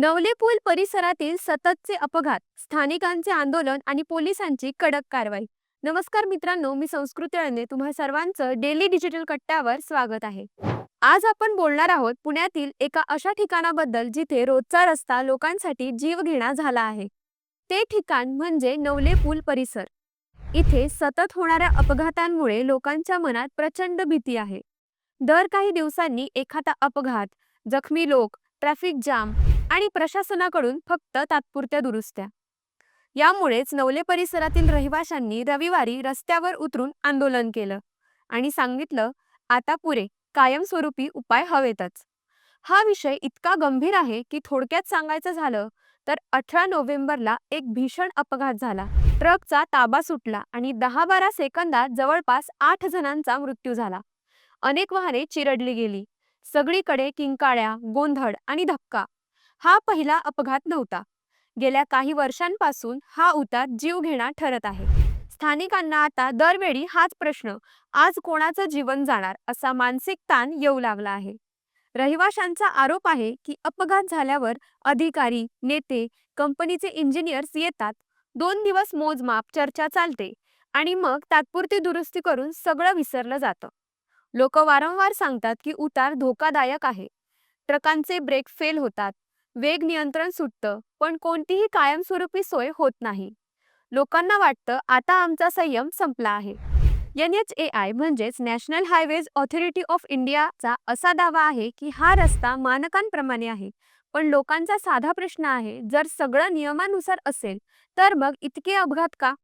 नवले पूल परिसरातील सततचे अपघात स्थानिकांचे आंदोलन आणि पोलिसांची कडक कारवाई. नमस्कार मित्रांनो मी संस्कृती अळणे तुम्हा सर्वांचं डेली डिजिटल कट्ट्यावर स्वागत आहे. आज आपण बोलणार आहोत पुण्यातील एका अशा ठिकाणाबद्दल जिथे रोजचा रस्ता लोकांसाठी जीवघेणा झाला आहे. ते ठिकाण म्हणजे नवले पूल परिसर. इथे सतत होणाऱ्या अपघातांमुळे लोकांच्या मनात प्रचंड भीती आहे. दर काही दिवसांनी एखादा अपघात जखमी लोक ट्रॅफिक जाम आणि प्रशासनाकडून फक्त तात्पुरत्या दुरुस्त्या. यामुळेच नवले परिसरातील रहिवाशांनी रविवारी रस्त्यावर उतरून आंदोलन केलं आणि सांगितलं आता पुरे कायमस्वरूपी उपाय हवेतच. हा विषय इतका गंभीर आहे की थोडक्यात सांगायचं झालं तर अठरा नोव्हेंबरला एक भीषण अपघात झाला. ट्रकचा ताबा सुटला आणि दहा बारा सेकंदात जवळपास आठ जणांचा मृत्यू झाला. अनेक वाहने चिरडली गेली. सगळीकडे किंकाळ्या गोंधळ आणि धक्का. हा पहिला अपघात नव्हता. गेल्या काही वर्षांपासून हा उतार जीवघेणा ठरत आहे. स्थानिकांना आता दरवेळी हाच प्रश्न आज कोणाचं जीवन जाणार असा मानसिक ताण येऊ लागला आहे. रहिवाशांचा आरोप आहे की अपघात झाल्यावर अधिकारी नेते कंपनीचे इंजिनियर्स येतात दोन दिवस मोजमाप चर्चा चालते आणि मग तात्पुरती दुरुस्ती करून सगळं विसरलं जातं. लोक वारंवार सांगतात की उतार धोकादायक आहे. ट्रकांचे ब्रेक फेल होतात वेग नियंत्रण सुटतं पण कोणतीही कायमस्वरूपी सोय होत नाही. लोकांना वाटतं आता आमचा संयम संपला आहे. एन एच ए आय म्हणजेच नॅशनल हायवेज ऑथॉरिटी ऑफ इंडियाचा असा दावा आहे की हा रस्ता मानकांप्रमाणे आहे पण लोकांचा साधा प्रश्न आहे जर सगळं नियमानुसार असेल तर मग इतके अपघात का?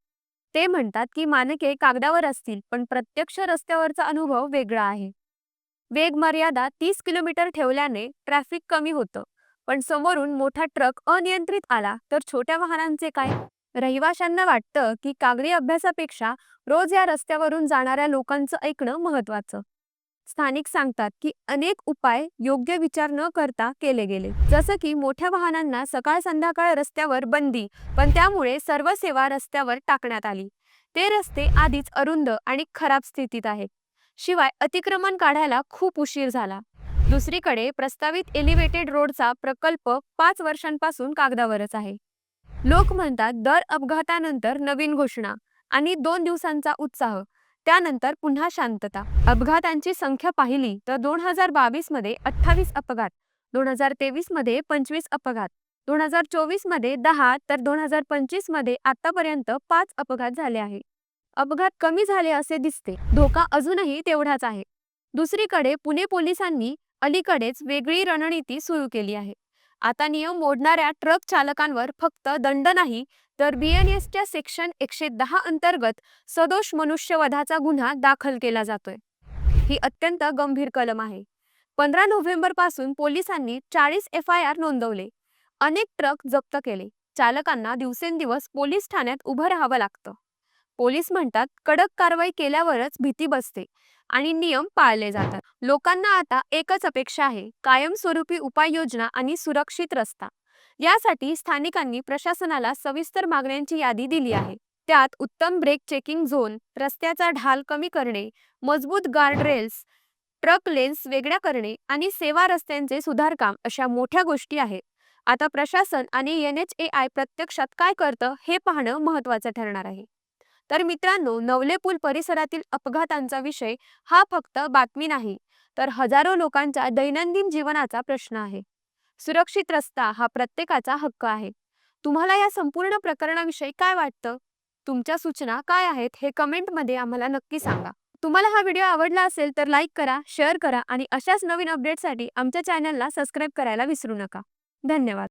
ते म्हणतात की मानके कागदावर असतील पण प्रत्यक्ष रस्त्यावरचा अनुभव वेगळा आहे. वेग मर्यादा तीस किलोमीटर ठेवल्याने ट्रॅफिक कमी होतं. पण समोरून मोठा ट्रक अनियंत्रित आला. तर छोट्या वाहनांचे काय? रहिवाशांना वाटतं की कागदी अभ्यासापेक्षा रोज या रस्त्यावरून जाणाऱ्या लोकांचं ऐकणं महत्वाचं स्थानिक सांगतात की अनेक उपाय योग्य विचार न करता केले गेले. जसं की मोठ्या वाहनांना सकाळ संध्याकाळ रस्त्यावर बंदी पण त्यामुळे सर्व सेवा रस्त्यावर टाकण्यात आली. ते रस्ते आधीच अरुंद आणि खराब स्थितीत आहेत. शिवाय अतिक्रमण काढायला खूप उशीर झाला. दुसरीकडे प्रस्तावित एलिव्हेटेड रोडचा प्रकल्प पाच वर्षांपासून कागदावरच आहे. लोक म्हणतात दर अपघातानंतर नवीन घोषणा आणि दोन दिवसांचा उत्साह. त्यानंतर पुन्हा शांतता. अपघातांची संख्या पाहिली तर दोन हजार बावीसमध्ये अठ्ठावीस अपघात दोन हजार तेवीसमध्ये पंचवीस अपघात दोन हजार चोवीसमध्ये दहा तर दोन हजार पंचवीसमध्ये आतापर्यंत पाच अपघात झाले आहे अपघात कमी झाले असे दिसते. धोका अजूनही तेवढाच आहे. दुसरीकडे पुणे पोलिसांनी अलीकडेच वेगळी रणनीती सुरू केली आहे. आता नियम मोडणाऱ्या ट्रक चालकांवर फक्त दंड नाही तर बीएनएसच्या सेक्शन एकशे दहा अंतर्गत सदोष मनुष्यवधाचा गुन्हा दाखल केला जातोय. ही अत्यंत गंभीर कलम आहे. पंधरा नोव्हेंबरपासून पोलिसांनी चाळीस एफ आय आर नोंदवले. अनेक ट्रक जप्त केले. चालकांना दिवसेंदिवस पोलीस ठाण्यात उभं राहावं लागतं. पोलीस म्हणतात कडक कारवाई केल्यावरच भीती बसते आणि नियम पाळले जातात. लोकांना आता एकच अपेक्षा आहे कायमस्वरूपी उपाययोजना आणि सुरक्षित रस्ता. यासाठी स्थानिकांनी प्रशासनाला सविस्तर मागण्यांची यादी दिली आहे. त्यात उत्तम ब्रेक चेकिंग झोन रस्त्याचा ढाल कमी करणे मजबूत गार्डरेल्स ट्रक लेन्स वेगळ्या करणे आणि सेवा रस्त्यांचे सुधारकाम अशा मोठ्या गोष्टी आहेत. आता प्रशासन आणि एन एच ए आय प्रत्यक्षात काय करतं हे पाहणं महत्वाचं ठरणार आहे. तर मित्रांनो नवले पूल परिसरातील अपघातांचा विषय हा फक्त बातमी नाही तर हजारो लोकांच्या दैनंदिन जीवनाचा प्रश्न आहे. सुरक्षित रस्ता हा प्रत्येकाचा हक्क आहे. तुम्हाला या संपूर्ण प्रकरणाविषयी काय वाटतं? तुमच्या सूचना काय आहेत हे कमेंटमध्ये आम्हाला नक्की सांगा. तुम्हाला हा व्हिडिओ आवडला असेल तर लाईक करा शेअर करा आणि अशाच नवीन अपडेटसाठी आमच्या चॅनलला सबस्क्राईब करायला विसरू नका. धन्यवाद.